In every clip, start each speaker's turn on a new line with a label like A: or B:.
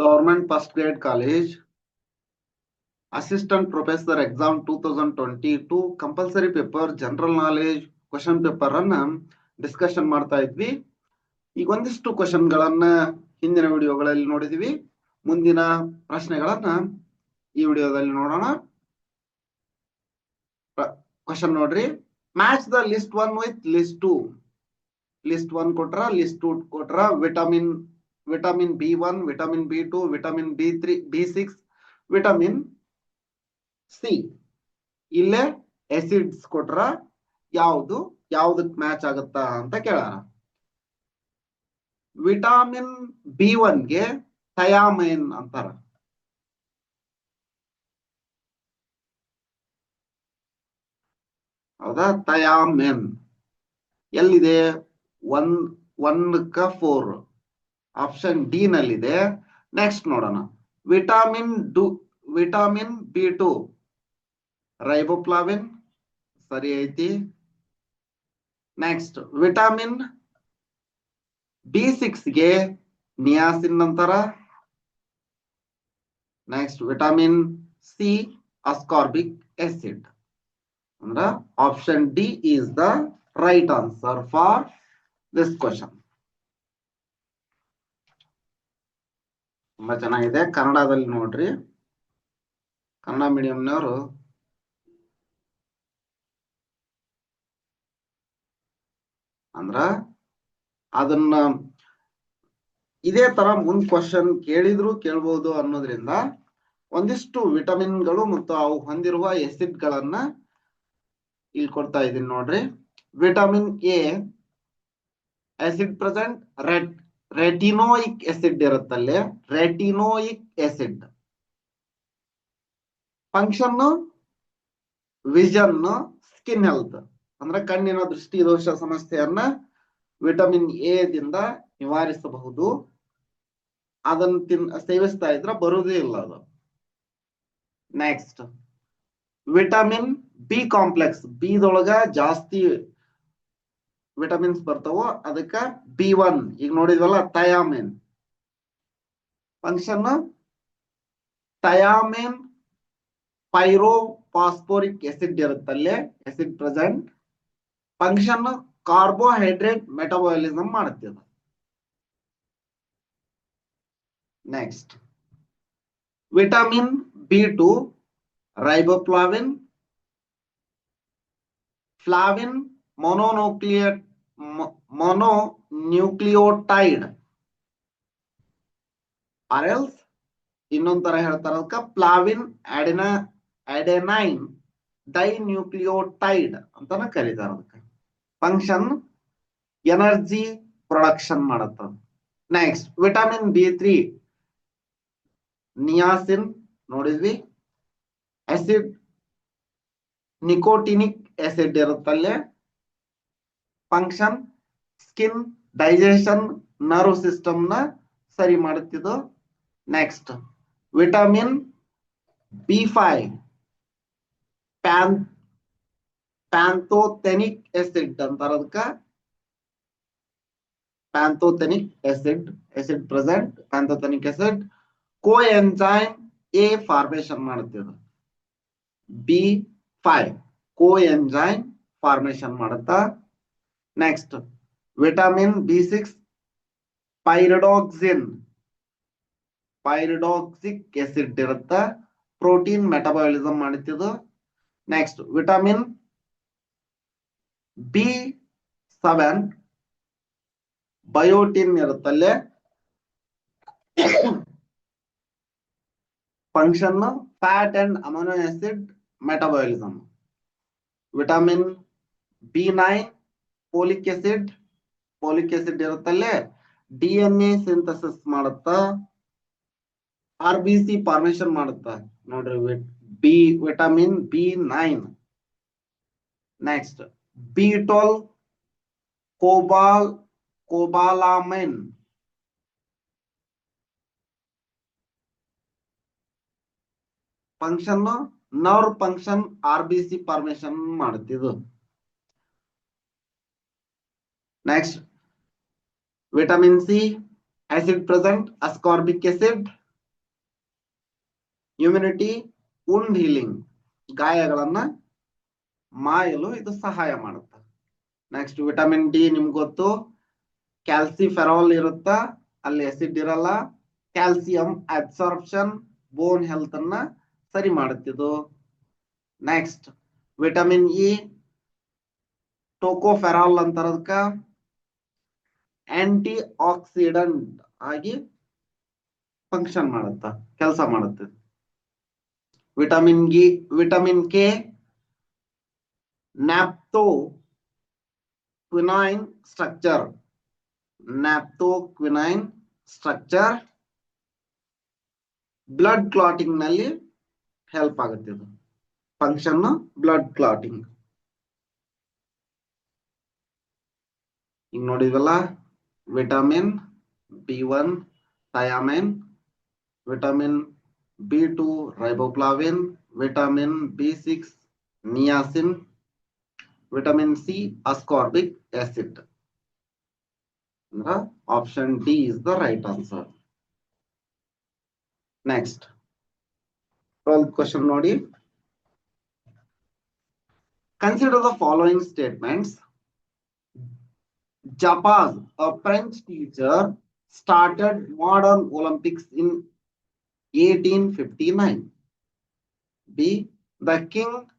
A: Government assistant professor exam two thousand twenty 2022 compulsory paper general Knowledge, Question Paper ಅನ್ನ discussion ಮಾಡ್ತಾ ಇದ್ವಿ. ಈಗ ಒಂದಿಷ್ಟು ಕ್ವಶನ್ ಗಳನ್ನ ಹಿಂದಿನ ವಿಡಿಯೋಗಳಲ್ಲಿ ನೋಡಿದ್ವಿ. ಮುಂದಿನ ಪ್ರಶ್ನೆಗಳನ್ನ ಈ ವಿಡಿಯೋದಲ್ಲಿ ನೋಡೋಣ. ಕ್ವಶನ್ ನೋಡ್ರಿ. Match the list one with list two list one ಕೊಟ್ರ ಲಿಸ್ಟ್ ಟು ಕೊಟ್ರ vitamin vitamin B one vitamin B two vitamin B three B six vitamin C ಇಲ್ಲೇ ಎಸಿಡ್ಸ್ ಕೊಟ್ರ ಯಾವುದು, ಯಾವ್ದಕ್ ಮ್ಯಾಚ್ ಆಗುತ್ತಾ ಅಂತ ಕೇಳೋಣ. ವಿಟಾಮಿನ್ ಬಿ ಒನ್ಗೆ ಥಯಾಮೈನ್ ಅಂತಾರ. ಹೌದಾ? ಥಯಾಮಿನ್ ಎಲ್ಲಿದೆ? ಒನ್ ಒನ್ಕ ಫೋರ್ ಆಪ್ಷನ್ ಡಿ ನಲ್ಲಿದೆ. ನೆಕ್ಸ್ಟ್ ನೋಡೋಣ. Vitamin do vitamin B two riboflavin ಸರಿ ಐತಿ. ನೆಕ್ಸ್ಟ್ ವಿಟಾಮಿನ್ ಬಿ ಸಿಕ್ಸ್ಗೆ ನಿಯಾಸಿನ್ ನಂತರ. Next vitamin C ascorbic acid ಅಂದ್ರೆ option D is the right answer for this question ತುಂಬಾ ಚೆನ್ನಾಗಿದೆ. ಕನ್ನಡದಲ್ಲಿ ನೋಡ್ರಿ. ಕನ್ನಡ ಮೀಡಿಯಂನವರು ಅಂದ್ರ ಅದನ್ನ ಇದೇ ತರ ಮುಂದ್ ಕ್ವಶನ್ ಕೇಳಿದ್ರು ಕೇಳ್ಬೋದು ಅನ್ನೋದ್ರಿಂದ ಒಂದಿಷ್ಟು ವಿಟಮಿನ್ಗಳು ಮತ್ತು ಅವು ಹೊಂದಿರುವ ಎಸಿಡ್ ಗಳನ್ನ ಇಲ್ಲಿ ಕೊಡ್ತಾ ಇದೀನಿ ನೋಡ್ರಿ. Vitamin A acid present red retinoic acid ಇರುತ್ತಲ್ಲಿ? Retinoic acid function vision skin health ಅಂದ್ರೆ ಕಣ್ಣಿನ ದೃಷ್ಟಿ, ದೋಷ, ಸಮಸ್ಯೆಯನ್ನ ವಿಟಮಿನ್ ಎ ದಿಂದ ನಿವಾರಿಸಬಹುದು. ಅದನ್ನ ತಿನ್, ಸೇವಿಸ್ತಾ ಇದ್ರೆ ಬರುವುದೇ ಇಲ್ಲ ಅದು. Next vitamin B complex B ದೊಳಗ ಜಾಸ್ತಿ ವಿಟಮಿನ್ಸ್ ಬರ್ತಾವೋ ಅದಕ್ಕ ಬಿ ಒನ್ ಈಗ ನೋಡಿದ್ವಲ್ಲ thiamine function thiamine pyrophosphoric acid ಇರುತ್ತಲ್ಲೇ acid present function carbohydrate metabolism ಮಾಡುತ್ತದೆ next vitamin B two riboflavin flavin mononucleo mononucleotide ಆರ್ಎಲ್ಸ್ ಇನ್ನೊಂದ್ ತರ ಹೇಳ್ತಾರ ಅದಕ್ಕ ಪ್ಲಾವಿನ್ ಅಡೆನ, ಅಡೆನೈನ್ ಡೈನ್ಯೂಕ್ಲಿಯೋಟೈಡ್ ಅಂತಾನ ಕರೀತಾರ ಅದಕ್ಕ ಫಂಕ್ಷನ್ ಎನರ್ಜಿ ಪ್ರೊಡಕ್ಷನ್ ಮಾಡತ್ತ next vitamin B three niacin ನೋಡಿದ್ವಿ. ಆಸಿಡ್ ನಿಕೋಟಿನಿಕ್ ಆಸಿಡ್ ಇರುತ್ತಲ್ಲೇ. ಫಂಕ್ಷನ್ ಸ್ಕಿನ್ ಡೈಜೆಷನ್ ನರ್ವ್ ಸಿಸ್ಟಮ್ನ ಸರಿ ಮಾಡುತ್ತಿದ್ದು next vitamin B five pan pantothenic acid ಅಂತಾರ ಅದಕ್ಕ. Pantothenic acid acid present pantothenic acid coenzyme A formation ಮಾಡುತ್ತಿದ್ದು. B five coenzyme formation ಮಾಡುತ್ತಾ next vitamin B six pyridoxine pyridoxic acid ಇರುತ್ತ protein metabolism ಮಾಡುತ್ತಿದ್ದು next vitamin B seven biotin ಇರುತ್ತಲ್ಲೇ function fat and amino acid metabolism vitamin B nine folic acid folic acid ಇರುತ್ತಲ್ಲೇ D N A synthesis ಮಾಡುತ್ತ R B C formation ಮಾಡುತ್ತ? ನೋಡ್ರಿ B vitamin B nine next B twelve cobal cobalamin function nerve function R B C formation ಮಾಡುತ್ತಿದ್ದು next vitamin C acid present ascorbic acid. Immunity, wound healing, ಗಾಯಗಳನ್ನ ಮಾಯಲು ಇದು ಸಹಾಯ ಮಾಡುತ್ತೆ. Next vitamin D ನಿಮ್ಗೆ ಗೊತ್ತು. ಕ್ಯಾಲ್ಸಿಫೆರಾಲ್ ಇರುತ್ತ? ಅಲ್ಲಿ ಎಸಿಡ್ ಇರಲ್ಲ. ಕ್ಯಾಲ್ಸಿಯಂ ಅಬ್ಸಾರ್ಪ್ಷನ್ ಬೋನ್ ಹೆಲ್ತ್ ಅನ್ನ ಸರಿ ಮಾಡುತ್ತಿದ್ದು ನೆಕ್ಸ್ಟ್ ವಿಟಮಿನ್ ಇ ಟೋಕೋಫೆರಾಲ್ ಅಂತಾರ ಅದಕ್ಕ ಆಂಟಿ ಆಕ್ಸಿಡೆಂಟ್ ಆಗಿ ಫಂಕ್ಷನ್ ಮಾಡುತ್ತ, ಕೆಲಸ ಮಾಡುತ್ತೆ. ವಿಟಮಿನ್ ಗಿ, vitamin K naphthoquinone structure. Naphthoquinone structure blood ಕ್ಲಾಟಿಂಗ್ನಲ್ಲಿ help ಆಗುತ್ತೆ ಇದು. Function blood clotting. ಹಿಂಗ್ ನೋಡಿದ್ವಲ್ಲ? vitamin B1 thiamine, vitamin B2 riboflavin, vitamin B6 niacin, vitamin C ascorbic acid. The option D is the right answer. Next, 12th question, Nodi. Consider the following statements Japan, a French teacher, started modern Olympics in 1859. B. The King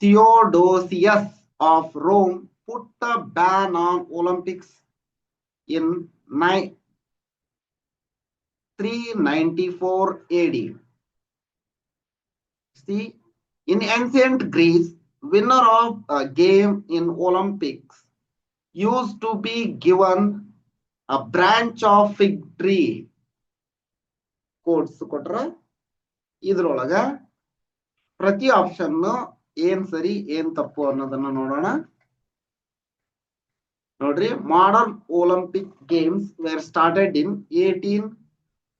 A: Theodosius of Rome put a ban on Olympics in 394 AD. See, in ancient Greece, winner of a game in Olympics used to be given a branch of fig tree. Codes ಕೊಟ್ರ ಇದ್ರೊಳಗ ಪ್ರತಿ option ಏನ್ ಸರಿ, ಏನ್ ತಪ್ಪು ಅನ್ನೋದನ್ನ ನೋಡೋಣ. ನೋಡ್ರಿ modern Olympic games were started in eighteen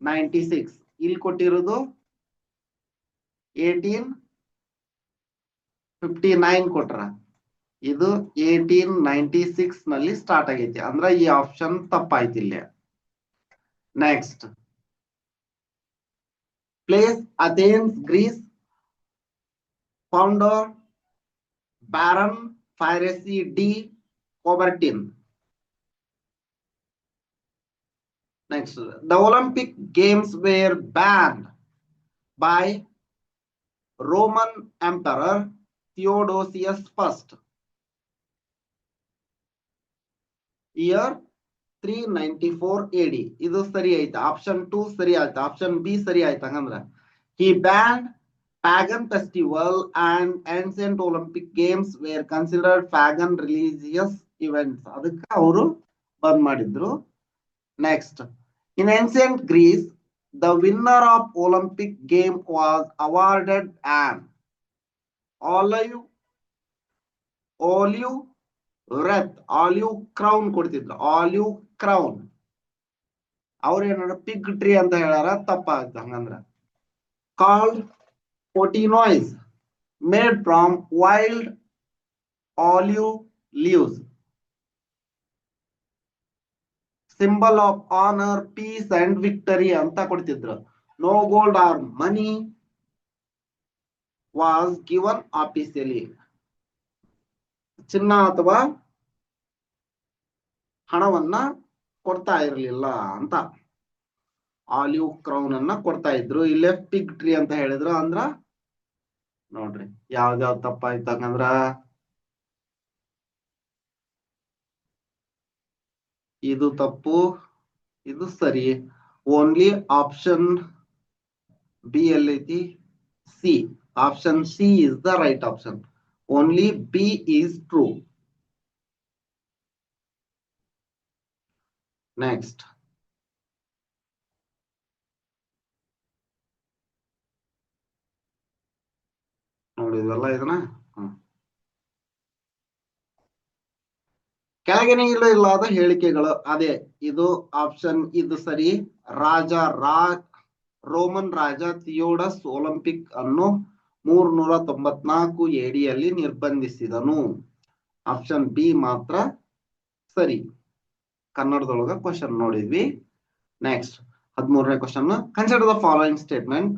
A: ninety six ಇಲ್ಲಿ ಕೊಟ್ಟಿರೋದು ಏಟೀನ್ ಫಿಫ್ಟಿ ನೈನ್ ಕೊಟ್ರ. ಇದು ಏಟೀನ್ ನೈಂಟಿ ಸಿಕ್ಸ್ನಲ್ಲಿ ಸ್ಟಾರ್ಟ್ ಆಗೈತಿ. ಅಂದ್ರ ಈ ಆಪ್ಷನ್ ತಪ್ಪಾಯ್ತು ಇಲ್ಲಿ. Next place Athens Greece founder baron Pierre de Coubertin next the Olympic games were ban by Roman emperor Theodosius first year three ninety four AD ಇದು ಸರಿ ಆಯ್ತು. ಆಪ್ಷನ್ ಟೂ ಸರಿ ಆಯ್ತು. ಆಪ್ಷನ್ ಬಿ ಸರಿ ಆಯ್ತು ಹಂಗಂದ್ರ. He banned pagan festival and ancient Olympic games were considered pagan religious events ಅದಕ್ಕೆ ಅವರು ಬಂದ್ ಮಾಡಿದ್ರು. Next in ancient Greece the winner of Olympic game was awarded an olive olive wreath olive crown ಕೊಡ್ತಿದ್ರು olive crown. ಅವ್ರ ಏನಾರ fig tree ಅಂತ ಹೇಳಾರ ತಪ್ಪಾಗ್ತ ಹಂಗಂದ್ರ. Called ಪೊಟಿನಾಯ್ಸ್ made from wild olive leaves. Symbol of honour, peace and victory ಅಂತ ಕೊಡ್ತಿದ್ರು. No gold or money was given officially. ಚಿನ್ನ ಅಥವಾ ಹಣವನ್ನ ಕೊಡ್ತಾ ಇರಲಿಲ್ಲ ಅಂತ. ಆಲಿವ್ ಕ್ರೌನ್ ಅನ್ನ ಕೊಡ್ತಾ ಇದ್ರು. ಇಲ್ಲೇ ಪಿಗ್ ಟ್ರೀ ಅಂತ ಹೇಳಿದ್ರು ಅಂದ್ರ ನೋಡ್ರಿ ಯಾವ್ದಾವ್ ತಪ್ಪಾಯ್ತು ಹಂಗಂದ್ರ ಇದು ತಪ್ಪು, ಇದು ಸರಿ. Only option B ಎಲ್ಲೈತಿ C option C is the right option only B is true. Next. ನೋಡಿದ್ವಲ್ಲ ಇದನ್ನ ಹ್ಮ್. ಕೆಳಗಿನ ಇಲ್ಲ ಇಲ್ಲದ ಹೇಳಿಕೆಗಳು ಅದೇ, ಇದು ಆಪ್ಷನ್ ಇದು ಸರಿ ರಾಜ ರಾ, ರೋಮನ್ ರಾಜ ಥಿಯೋಡಸ್ ಒಲಿಂಪಿಕ್ ಅನ್ನು ಮೂರ್ನೂರ ತೊಂಬತ್ನಾಲ್ಕು ಎಡಿಯಲ್ಲಿ ನಿರ್ಬಂಧಿಸಿದನು. ಆಪ್ಷನ್ ಬಿ ಮಾತ್ರ ಸರಿ. ಕನ್ನಡದೊಳಗ ಕ್ವಶನ್ ನೋಡಿದ್ವಿ. ನೆಕ್ಸ್ಟ್ ಹದಿಮೂರನೇ question consider the following statement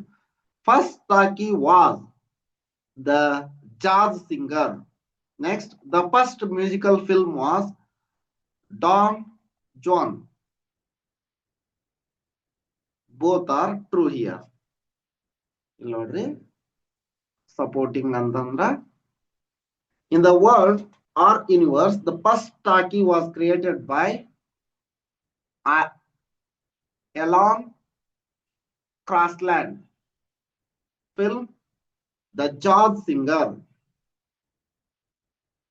A: first talkie was the jazz singer next the first musical film was Don Juan both are true here ಇಲ್ಲ ನೋಡ್ರಿ. supporting Nandandra. In the world or universe, the first Taki was created by uh, Elon Crossland film The George Singer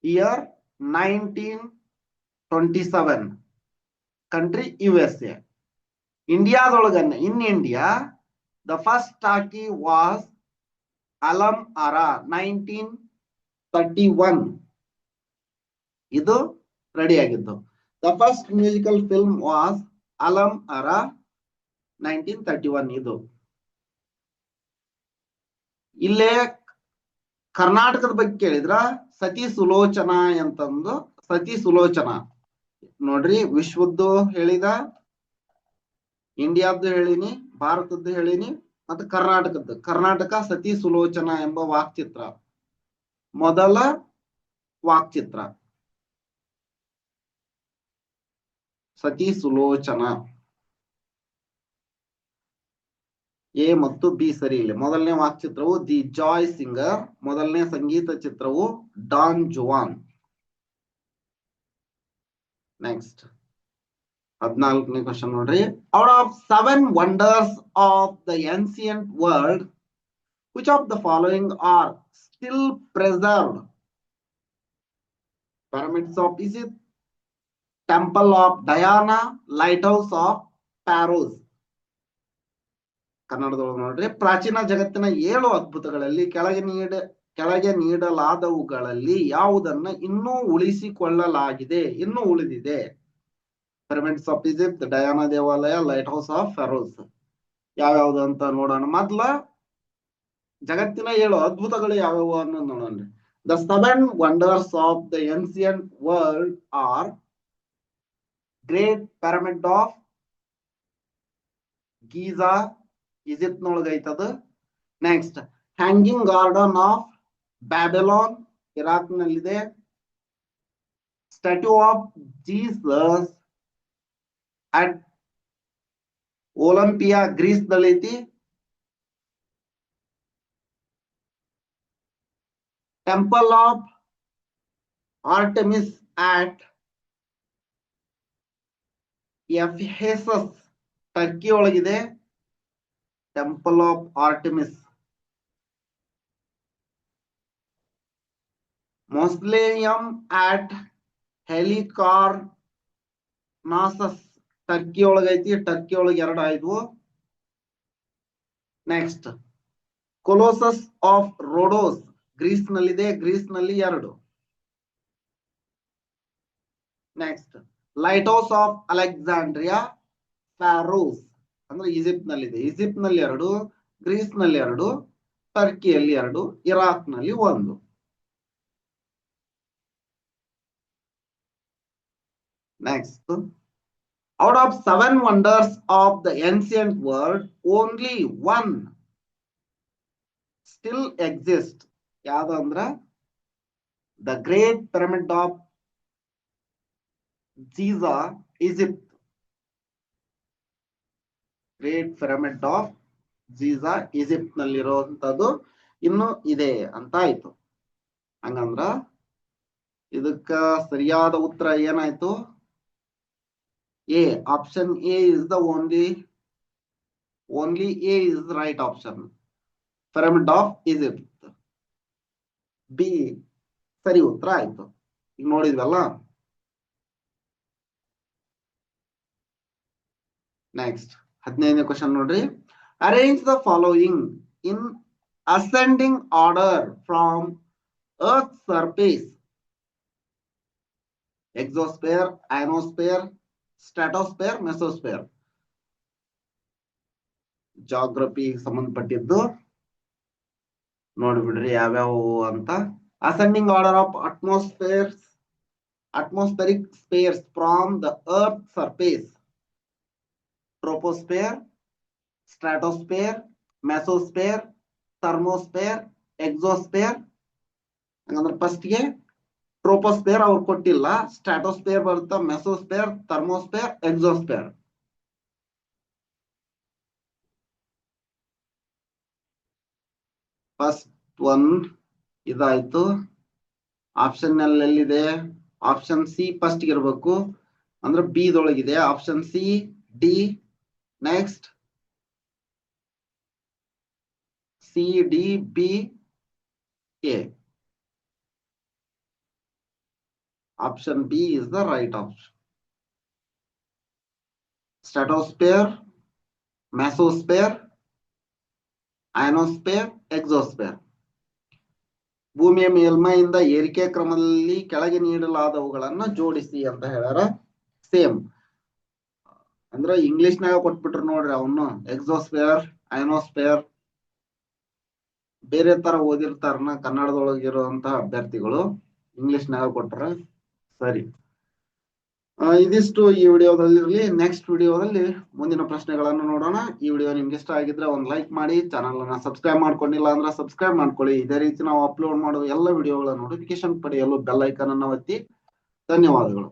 A: year 1927 country USA India in India the first Taki was Alam Ara nineteen thirty one ಇದು ready ಆಗಿದ್ದು. The first musical film was Alam Ara nineteen thirty one ಇದು. ಇಲ್ಲೇ ಕರ್ನಾಟಕದ ಬಗ್ಗೆ ಕೇಳಿದ್ರ? ಸತಿ ಸುಲೋಚನಾ ಅಂತಂದು ಸತಿ ಸುಲೋಚನಾ. ನೋಡ್ರಿ, ವಿಶ್ವದ್ದು ಹೇಳಿದ, ಇಂಡಿಯಾದ್ದು ಹೇಳಿನಿ, ಭಾರತದ್ದು ಹೇಳಿನಿ ಮತ್ತೆ ಕರ್ನಾಟಕದ್ದು. ಕರ್ನಾಟಕ ಸತಿ ಸುಲೋಚನಾ ಎಂಬ ವಾಕ್ಚಿತ್ರ. ಮೊದಲ ವಾಕ್ಚಿತ್ರ. ಸತಿ ಸುಲೋಚನಾ ಎ ಮತ್ತು ಬಿ ಸರಿ ಇಲ್ಲ. ಮೊದಲನೇ ವಾಕ್ಚಿತ್ರವು ದಿ ಜಾಯ್ ಸಿಂಗರ್. ಮೊದಲನೇ ಸಂಗೀತ ಚಿತ್ರವು ಡಾನ್ ಜುವಾನ್. ನೆಕ್ಸ್ಟ್. ಹದಿನಾಲ್ಕನೇ ಕ್ವಶನ್ ನೋಡ್ರಿ. Out of seven wonders of the ancient world which of the following are still preserved of of temple temple of Diana, lighthouse of Paros. ಕನ್ನಡದೊಳಗೆ ನೋಡ್ರಿ. ಪ್ರಾಚೀನ ಜಗತ್ತಿನ ಏಳು ಅದ್ಭುತಗಳಲ್ಲಿ ಕೆಳಗೆ ನೀಡ ಕೆಳಗೆ ನೀಡಲಾದವುಗಳಲ್ಲಿ ಯಾವುದನ್ನ ಇನ್ನೂ ಉಳಿಸಿಕೊಳ್ಳಲಾಗಿದೆ ಇನ್ನೂ ಉಳಿದಿದೆ? ಪಿರಮಿಡ್ಸ್ ಆಫ್ ಈಜಿಪ್ಟ್ ಡಯಾನಾ ದೇವಾಲಯ ಲೈಟ್ ಹೌಸ್ ಆಫ್ ಫೆರೋಸ್ ಯಾವ್ಯಾವ್ದು ಅಂತ ನೋಡೋಣ. ಮೊದ್ಲ ಜಗತ್ತಿನ ಏಳು ಅದ್ಭುತಗಳು ಯಾವ್ಯಾವು ಅನ್ನೋದು ನೋಡೋಣ. The seven wonders of the ancient world are great Pyramid of Giza Egypt ನೊಳಗ ಐತದ. Next hanging garden of Babylon Iraq ನಲ್ಲಿದೆ statue of Jesus at Olympia Greece ಐತಿ temple of Artemis at Ephesus Turkey ಒಳಗಿದೆ temple of Artemis mausoleum at Halicarnassus Turkey ಒಳಗೈತಿ Turkey ಒಳಗೆ ಎರಡು ಆಯ್ತು next Colossus of Rhodes Greece ನಲ್ಲಿದೆ ಗ್ರೀಸ್ನಲ್ಲಿ ಎರಡು. Next lighthouse of Alexandria Pharos ಅಂದ್ರೆ Egypt ನಲ್ಲಿದೆ ಈಜಿಪ್ಟ್ನಲ್ಲಿ ಎರಡು ಗ್ರೀಸ್ನಲ್ಲಿ ಎರಡು ಟರ್ಕಿಯಲ್ಲಿ ಎರಡು ಇರಾಕ್ನಲ್ಲಿ ಒಂದು. Next out of seven wonders of the ancient world only one still exist ಯಾವ್ದು ಅಂದ್ರ? The great pyramid of Giza Egypt great pyramid of Giza Egypt ನಲ್ಲಿರುವಂತದ್ದು ಇನ್ನು ಇದೆ ಅಂತ ಆಯ್ತು. ಹಂಗಂದ್ರ ಇದಕ್ಕ ಸರಿಯಾದ ಉತ್ತರ ಏನಾಯ್ತು? A option A is the only only A is right option pyramid of Egypt B ಸರಿ ಉತ್ತರ ಆಯ್ತು. ಈಗ ನೋಡಿದ್ವಲ್ಲ? ನೆಕ್ಸ್ಟ್ ಹದಿನೈದನೇ ಕ್ವಶನ್ ನೋಡ್ರಿ. Arrange the following in ascending order from earth surface exosphere ionosphere stratosphere mesosphere geography ಸಂಬಂಧಪಟ್ಟಿದ್ದು ನೋಡ್ಬಿಡ್ರಿ ಯಾವ್ಯಾವು ಅಂತ. Ascending order of atmospheres atmospheric spheres from the earth surface troposphere stratosphere mesosphere thermosphere exosphere ಹಂಗಂದ್ರೆ first ಗೆ ಟ್ರೋಪೋಸ್ಫೇರ್ ಅವ್ರು ಕೊಟ್ಟಿಲ್ಲ stratosphere ಬರುತ್ತಾ mesosphere thermosphere exosphere first one ಇದಾಯ್ತು. ಆಪ್ಷನ್ನಲ್ಲಿ ಎಲ್ಲಿದೆ? ಆಪ್ಷನ್ ಸಿ ಫಸ್ಟ್ ಇರಬೇಕು. ಅಂದ್ರೆ B ದೊಳಗಿದೆ. Option C D next C D B A option B is the right option stratosphere mesosphere, ionosphere, exosphere ಭೂಮಿಯ ಮೇಲ್ಮೈಯಿಂದ ಏರಿಕೆ ಕ್ರಮದಲ್ಲಿ ಕೆಳಗೆ ನೀಡಲಾದವುಗಳನ್ನ ಜೋಡಿಸಿ ಅಂತ ಹೇಳ್ಯಾರ. ಸೇಮ್ ಅಂದ್ರ ಇಂಗ್ಲಿಷ್ ನಾಗ ಕೊಟ್ಬಿಟ್ರು ನೋಡ್ರಿ ಅವನು. ಎಕ್ಸೋಸ್ಫಿಯರ್ ಅಯನೋಸ್ಫಿಯರ್ ಬೇರೆ ತರ ಓದಿರ್ತಾರನ ಕನ್ನಡದೊಳಗಿರುವಂತಹ ಅಭ್ಯರ್ಥಿಗಳು ಇಂಗ್ಲಿಷ್ ನಾಗ ಕೊಟ್ರ. ಸರಿ. ಇದಿಷ್ಟು ಈ ವಿಡಿಯೋದಲ್ಲಿ ಇರಲಿ ನೆಕ್ಸ್ಟ್ ವಿಡಿಯೋದಲ್ಲಿ ಮುಂದಿನ ಪ್ರಶ್ನೆಗಳನ್ನು ನೋಡೋಣ. ಈ ವಿಡಿಯೋ ನಿಮ್ಗೆ ಇಷ್ಟ ಆಗಿದ್ರೆ ಒಂದು ಲೈಕ್ ಮಾಡಿ ಚಾನಲ್ ಅನ್ನ ಸಬ್ಸ್ಕ್ರೈಬ್ ಮಾಡ್ಕೊಂಡಿಲ್ಲ ಅಂದ್ರೆ ಸಬ್ಸ್ಕ್ರೈಬ್ ಮಾಡ್ಕೊಳ್ಳಿ. ಇದೇ ರೀತಿ ನಾವು ಅಪ್ಲೋಡ್ ಮಾಡುವ ಎಲ್ಲ ವಿಡಿಯೋಗಳ ನೋಟಿಫಿಕೇಶನ್ ಪಡೆಯಲು ಬೆಲ್ ಐಕನ್ ಅನ್ನು ಒತ್ತಿ. ಧನ್ಯವಾದಗಳು.